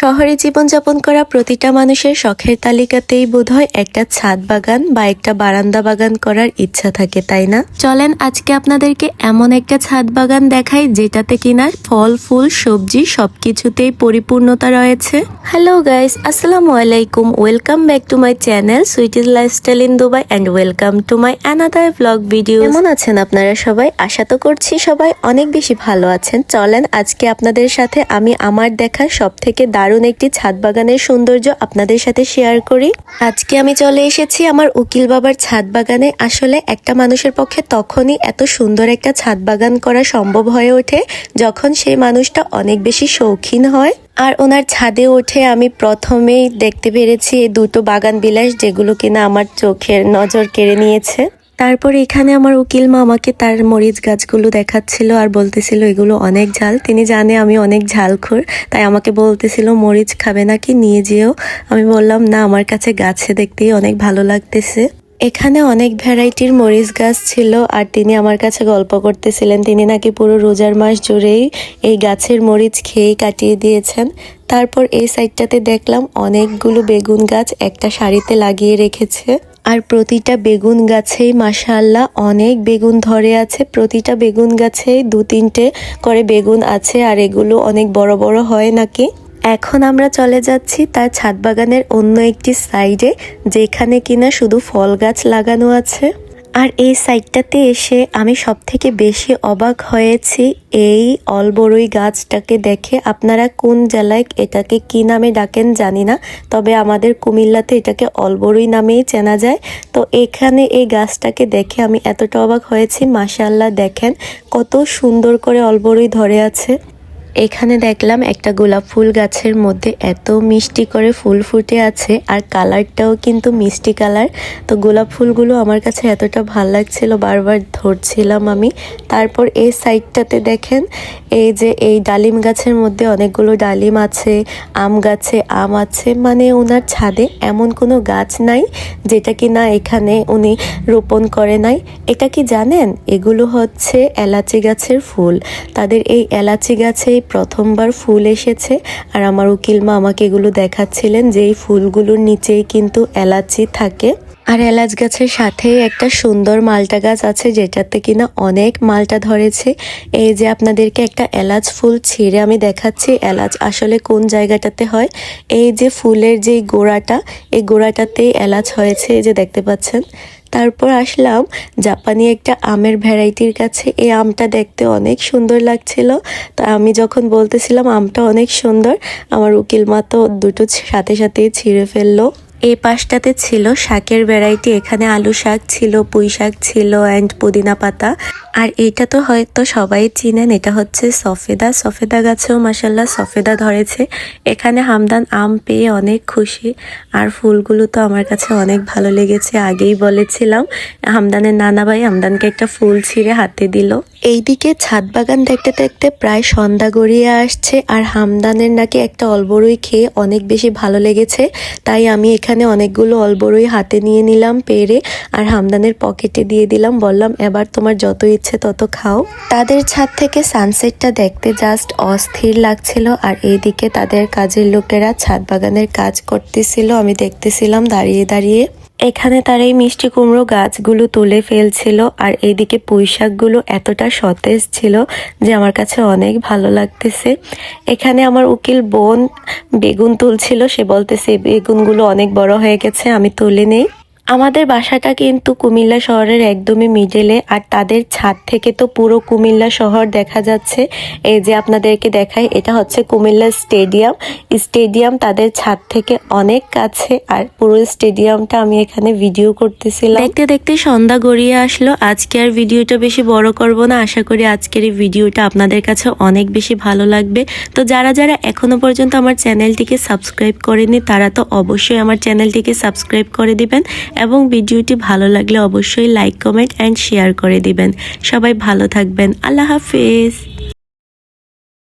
শহরে জীবনযাপন করা প্রতিটা মানুষের শখের তালিকাতেই বোধহয় একটা ছাদ বাগান বা একটা বারান্দা বাগান করার ইচ্ছা থাকে, তাই না? চলেন আজকে আপনাদেরকে এমন একটা ছাদ বাগান দেখাই যেটাতে কিনা ফল, ফুল, সবজি সবকিছুতেই পরিপূর্ণতা রয়েছে। হ্যালো গাইস আসসালামু আলাইকুম। Welcome back to my channel sweetie's lifestyle in Dubai and welcome to my another blog video কেমন আছেন আপনারা সবাই? আশা তো করছি সবাই অনেক বেশি ভালো আছেন। চলেন আজকে আপনাদের সাথে আমি আমার দেখা সব থেকে দারুণ একটি ছাদ বাগানের সৌন্দর্য আপনাদের সাথে শেয়ার করি। আজকে আমি চলে এসেছি আমার উকিল বাবার ছাদ বাগানে। আসলে একটা মানুষের পক্ষে তখনই এত সুন্দর একটা ছাদ বাগান করা সম্ভব হয়ে ওঠে যখন সেই মানুষটা অনেক বেশি শৌখিন হয়। আর ওনার ছাদে ওঠে আমি প্রথমেই দেখতে পেরেছি এই দুটো বাগান বিলাস যেগুলো কিনা আমার চোখের নজর কেড়ে নিয়েছে। তারপর এখানে আমার উকিল মা আমাকে তার মরিচ গাছগুলো দেখাচ্ছিল আর বলতেছিল, এগুলো অনেক ঝাল। তিনি জানে আমি অনেক ঝালখোর, তাই আমাকে বলতেছিল, মরিচ খাবে নাকি? নিয়ে যেও। আমি বললাম, না, আমার কাছে গাছে দেখতেই অনেক ভালো লাগতেছে। এখানে অনেক ভ্যারাইটির মরিচ গাছ ছিল আর তিনি আমার কাছে গল্প করতেছিলেন। তিনি নাকি পুরো রোজার মাস জুড়েই এই গাছের মরিচ খেয়েই কাটিয়ে দিয়েছেন। তারপর এই সাইডটাতে দেখলাম, অনেকগুলো বেগুন গাছ একটা সারিতে লাগিয়ে রেখেছে। আর প্রতিটা বেগুন গাছেই মাশাআল্লাহ অনেক বেগুন ধরে আছে। প্রতিটা বেগুন গাছেই দু তিনটে করে বেগুন আছে আর এগুলো অনেক বড় বড় হয় নাকি? এখন আমরা চলে যাচ্ছি তার ছাদ বাগানের অন্য একটি সাইডে, যেখানে কিনা শুধু ফল গাছ লাগানো আছে। আর এই সাইডটাতে এসে আমি সব থেকে বেশি অবাক হয়েছি এই অলবরই গাছটাকে দেখে। আপনারা কোন জেলায় এটাকে কি নামে ডাকেন জানি না, তবে আমাদের কুমিল্লাতে এটাকে অলবরই নামেই চেনা যায়। তো এখানে এই গাছটাকে দেখে আমি এতটা অবাক হয়েছি মাশাল্লাহ দেখেন কত সুন্দর করে অলবরই ধরে আছে। এখানে দেখলাম একটা গোলাপ ফুল গাছের মধ্যে এত মিষ্টি করে ফুল ফুটে আছে, আর কালারটাও কিন্তু মিষ্টি কালার। তো গোলাপ ফুলগুলো আমার কাছে এতটা ভালো লাগছিল, বারবার ধরছিলাম আমি। তারপর এই সাইডটাতে দেখেন, এই যে এই ডালিম গাছের মধ্যে অনেকগুলো ডালিম আছে, আম গাছে, আম আছে মানে ওনার ছাদে এমন কোনো গাছ নাই, যেটা কি না এখানে উনি রোপণ করে নাই। এটা কি জানেন? এগুলো হচ্ছে এলাচি গাছের ফুল। তাদের এই এলাচি গাছে প্রথমবার ফুল এসেছে আর আমার উকিল মা আমাকে এগুলো দেখাচ্ছিলেন যে এই ফুলগুলোর নিচেই কিন্তু এলাচি থাকে। আর এলাচ গাছের সাথেই একটা সুন্দর মালটা গাছ আছে যেটাতে কিনা অনেক মালটা ধরেছে। এই যে আপনাদেরকে একটা এলাচ ফুল ছিঁড়ে আমি দেখাচ্ছি, এলাচ আসলে কোন জায়গাটাতে হয়? এই যে ফুলের যে গোড়াটা, এই গোড়াটাতেই এলাচ হয়েছে, এই যে দেখতে পাচ্ছেন। তারপর আসলাম জাপানি একটা আমের ভ্যারাইটির কাছে। এই আমটা দেখতে অনেক সুন্দর লাগছিল। তা আমি যখন বলতেছিলাম, আমটা অনেক সুন্দর, আমার উকিল মা তো দুটো সাথে সাথেই ছিঁড়ে ফেলল। এই পাশটাতে ছিল শাকের ভ্যারাইটি এখানে আলু শাক ছিল, পুঁই শাক ছিল অ্যান্ড পুদিনা পাতা। আর এটা তো হয়তো সবাই চিনেন, এটা হচ্ছে সফেদা। সফেদা গাছেও মাসাল্লাহ সফেদা ধরেছে। এখানে হামদান আম পেয়ে অনেক খুশি। আর ফুলগুলো তো আমার কাছে অনেক ভালো লেগেছে, আগেই বলেছিলাম। হামদানের নানা ভাই হামদানকে একটা ফুল ছিঁড়ে হাতে দিল। এইদিকে ছাদ বাগান দেখতে দেখতে প্রায় সন্ধ্যা গড়িয়ে আসছে আর হামদানের নাকি একটা অলবরই খেয়ে অনেক বেশি ভালো লেগেছে। তাই আমি এখানে অনেকগুলো অলবরই হাতে নিয়ে নিলাম পেরে আর হামদানের পকেটে দিয়ে দিলাম। বললাম, এবার তোমার যত ইচ্ছে তত খাও। তাদের ছাদ থেকে সানসেটটা দেখতে জাস্ট অস্থির লাগছিল আর এইদিকে তাদের কাজের লোকেরা ছাদ বাগানের কাজ করতেছিল। আমি দেখতেছিলাম দাঁড়িয়ে দাঁড়িয়ে। এখানে তার এই মিষ্টি কুমড়ো গাছগুলো তুলে ফেলছিল, আর এইদিকে পুঁইশাকগুলো এতটা সতেজ ছিল যে আমার কাছে অনেক ভালো লাগতেছে। এখানে আমার উকিল বোন বেগুন তুলছিল, সে বলতেছে বেগুনগুলো অনেক বড় হয়ে গেছে, আমি তুলে নেই। আমাদের বাসাটা কিন্তু কুমিল্লা শহরের একদমই মিডেলে আর তাদের ছাদ থেকে তো পুরো কুমিল্লা শহর দেখা যাচ্ছে। এই যে আপনাদেরকে দেখাই, এটা হচ্ছে কুমিল্লা স্টেডিয়াম। স্টেডিয়াম তাদের ছাদ থেকে অনেক কাছে, আর পুরো স্টেডিয়ামটা আমি এখানে ভিডিও করতেছিলাম। দেখতে দেখতে সন্ধ্যা গড়িয়ে আসলো। আজকে আর ভিডিওটা বেশি বড় করব না। আশা করি আজকের এই ভিডিওটা আপনাদের কাছে অনেক বেশি ভালো লাগবে। তো যারা যারা এখনও পর্যন্ত আমার চ্যানেলটিকে সাবস্ক্রাইব করেনি তারা তো অবশ্যই আমার চ্যানেলটিকে সাবস্ক্রাইব করে দিবেন। এবং ভিডিওটি ভালো লাগলে অবশ্যই লাইক কমেন্ট অ্যান্ড শেয়ার করে দিবেন। সবাই ভালো থাকবেন। আল্লাহ হাফিজ।